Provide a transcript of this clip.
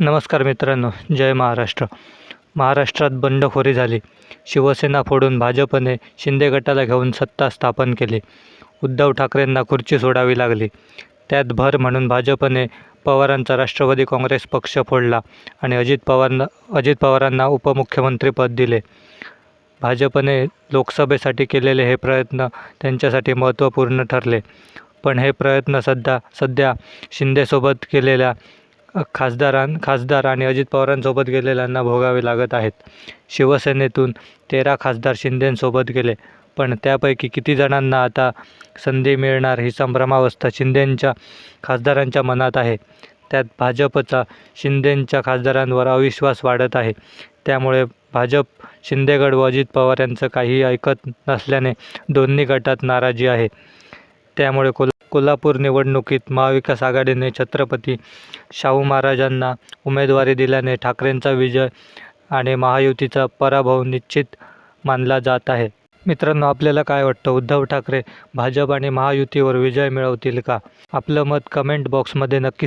नमस्कार मित्रांनो जय महाराष्ट्र. महाराष्ट्रात बंडखोरी झाली. शिवसेना फोडून भाजपने शिंदे गटाला घेऊन सत्ता स्थापन केली. उद्धव ठाकरेंना खुर्ची सोडावी लागली. त्यात भर म्हणून भाजपने पवारांचा राष्ट्रवादी काँग्रेस पक्ष फोडला आणि अजित पवारांना अजित पवारांना उपमुख्यमंत्रीपद दिले. भाजपने लोकसभेसाठी केलेले हे प्रयत्न त्यांच्यासाठी महत्त्वपूर्ण ठरले. पण हे प्रयत्न सध्या सध्या शिंदेसोबत केलेल्या खासदारां खासदार आणि अजित पवारांसोबत गेलेल्यांना भोगावे लागत आहेत. शिवसेनेतून तेरा खासदार शिंदेंसोबत गेले पण त्यापैकी किती जणांना आता संधी मिळणार ही संभ्रमावस्था शिंदेंच्या खासदारांच्या मनात आहे. त्यात भाजपचा शिंदेंच्या खासदारांवर अविश्वास वाढत आहे. त्यामुळे भाजप शिंदेगड व अजित पवार यांचं काही ऐकत नसल्याने दोन्ही गटात नाराजी आहे. त्यामुळे कोल कोल्हापूर निवडणुकीत महाविकास आघाडीने छत्रपती शाहू महाराजांना उमेदवारी दिल्याने ठाकरेंचा विजय आणि महायुतीचा पराभव निश्चित मानला जात आहे. मित्रांनो आपल्याला काय वाटतं? उद्धव ठाकरे भाजप आणि महायुतीवर विजय मिळवतील का? आपलं मत कमेंट बॉक्समध्ये नक्की